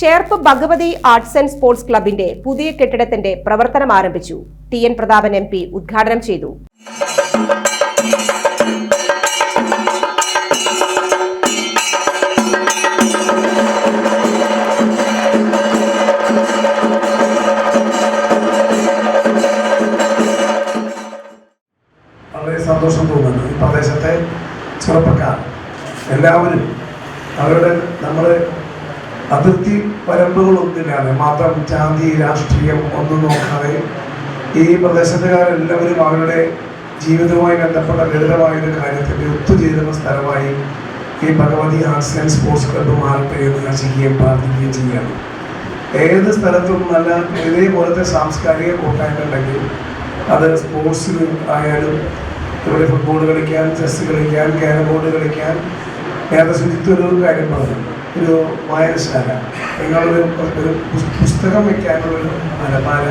ഷേർപ്പ് Bhagavathi arts and sports ക്ലബിന്റെ പുതിയ കെട്ടിടത്തിന്റെ പ്രവർത്തനം ആരംഭിച്ചു. T N Prathapan M P ഉദ്ഘാടനം ചെയ്തു. സന്തോഷം തോന്നുന്നു ഈ പ്രദേശത്തെ ചെറുപ്പക്കാർ എല്ലാവരും അവരുടെ നമ്മൾ അതിർത്തി പരമ്പുകളൊന്നുമില്ലാതെ മാത്രം ജാതി രാഷ്ട്രീയം ഒന്നും നോക്കാതെ ഈ പ്രദേശത്തുകാരെല്ലാവരും അവരുടെ ജീവിതവുമായി ബന്ധപ്പെട്ട ലളിതമായ ഒരു കാര്യത്തിന്റെ ഒത്തുചേരുന്ന സ്ഥലമായി ഈ Bhagavathi arts and sports club മാറട്ടെ എന്ന് ആശിക്കുകയും പ്രാർത്ഥിക്കുകയും ചെയ്യണം ഏത് സ്ഥലത്തും നല്ല ഇതേപോലത്തെ സാംസ്കാരിക കൂട്ടായ്മ അത് സ്പോർട്സിന് ആയാലും ഇവിടെ ഫുട്ബോൾ കളിക്കാൻ ചെസ് കളിക്കാൻ ക്യാരം ബോർഡ് കളിക്കാൻ നേരത്തെ ഒരു കാര്യം പറഞ്ഞു. ഒരു വായനശാല. നിങ്ങളൊരു ഒരു പുസ്- പുസ്തകം വെക്കാനുള്ളൊരു അലമാര.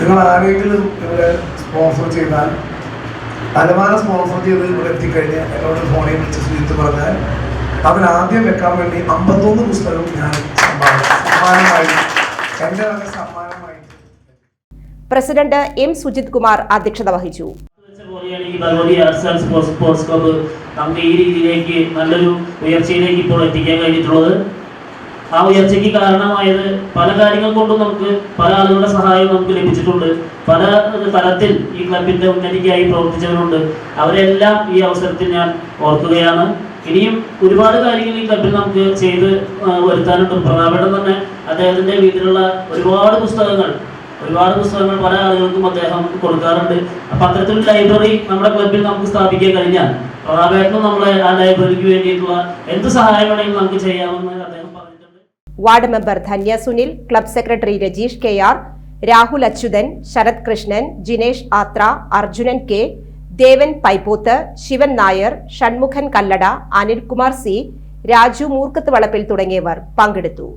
നിങ്ങൾ ആരെങ്കിലും ഇവിടെ സ്പോൺസർ ചെയ്താൽ അലമാര സ്പോൺസർ ചെയ്ത് ഇവിടെ എത്തിക്കഴിഞ്ഞാൽ എന്നോട് ഫോണിൽ വിളിച്ച് സുജിത്ത് പറഞ്ഞാൽ അവൻ ആദ്യം വെക്കാൻ വേണ്ടി അമ്പത്തൊന്ന് പുസ്തകം ഞാൻ സമ്മാനമായി. എന്റെ സമ്മാനമായി പ്രസിഡന്റ് എം സുജിത് കുമാർ അധ്യക്ഷത വഹിച്ചു. ഈ Bhagavathi arts sports sports club നമുക്ക് ഈ രീതിയിലേക്ക് നല്ലൊരു ഉയർച്ചയിലേക്ക് ഇപ്പോൾ എത്തിക്കാൻ കഴിഞ്ഞിട്ടുള്ളത്. ആ ഉയർച്ചയ്ക്ക് കാരണമായത് പല കാര്യങ്ങൾ കൊണ്ടും നമുക്ക് പല ആളുകളുടെ സഹായം നമുക്ക് ലഭിച്ചിട്ടുണ്ട്. പല തലത്തിൽ ഈ ക്ലബിന്റെ ഉന്നതിക്കായി പ്രവർത്തിച്ചവരുണ്ട്. അവരെല്ലാം ഈ അവസരത്തിൽ ഞാൻ ഓർക്കുകയാണ്. ഇനിയും ഒരുപാട് കാര്യങ്ങൾ ഈ ക്ലബിൽ നമുക്ക് ചെയ്ത് വരുത്താനുണ്ട്. പ്രതാപം തന്നെ അദ്ദേഹത്തിന്റെ വീട്ടിലുള്ള ഒരുപാട് പുസ്തകങ്ങൾ ഒരുപാട് പുസ്തകങ്ങൾ പല ആളുകൾക്കും അദ്ദേഹം കൊടുക്കാറുണ്ട്. അപ്പൊ അത്തരത്തിലൊരു ലൈബ്രറി നമ്മുടെ ക്ലബിൽ നമുക്ക് സ്ഥാപിക്കാൻ കഴിഞ്ഞാൽ പ്രതാപേട്ടനും നമ്മളെ ആ ലൈബ്രറിക്ക് വേണ്ടിയിട്ടുള്ള എന്ത് സഹായം വേണമെങ്കിലും നമുക്ക് ചെയ്യാമെന്ന് അദ്ദേഹം ward member Dhanya Sunil club secretary Rajeesh K R Rahul Achuthan Sarath Krishnan Jinesh Athra Arjunan K Devan Paippoth Sivan Nair Shanmukhan Kallada Anilkumar C Raju Moorkkath Valappil തുടങ്ങിയവർ പങ്കെടുത്തു.